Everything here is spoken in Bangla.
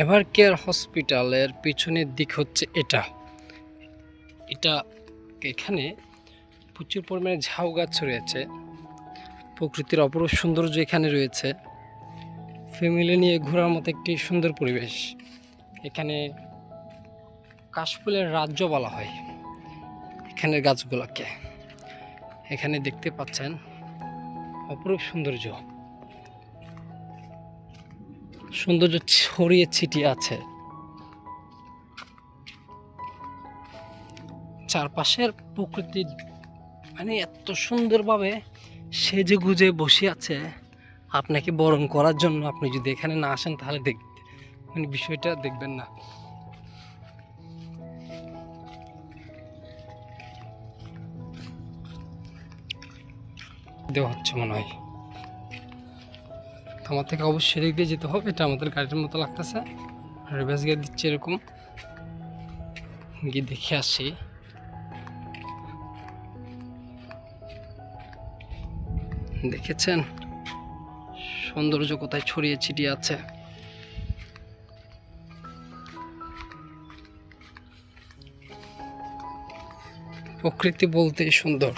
এভার কেয়ার হসপিটালের পিছনের দিক হচ্ছে এটা। এটা এখানে প্রচুর পরিমাণে ঝাউ গাছ রয়েছে। প্রকৃতির অপরূপ সৌন্দর্য এখানে রয়েছে। ফ্যামিলি নিয়ে ঘোরার মতো একটি সুন্দর পরিবেশ। এখানে কাশফুলের রাজ্য বলা হয় এখানের গাছগুলোকে। এখানে দেখতে পাচ্ছেন অপরূপ সৌন্দর্য। সৌন্দর্য ছড়িয়ে ছিটিয়ে আছে। চারপাশের প্রকৃতি মানে এত সুন্দরভাবে সেজে গুজে বসে আছে। আপনাকে বরণ করার জন্য আপনি যদি এখানে না আসেন তাহলে দেখ মানে বিষয়টা দেখবেন না। দেওয়া হচ্ছে মনে হয়। আমার থেকে অবশ্যই দিক দিয়ে যেতে হবে, এটা আমাদের গাড়ির মতো লাগতেছে। রিভার্স গিয়ে দিচ্ছে এরকম। গিয়ে দেখে আসি। দেখেছেন? সৌন্দর্য কোথায় ছড়িয়ে ছিটিয়ে আছে। প্রকৃতি বলতে সুন্দর।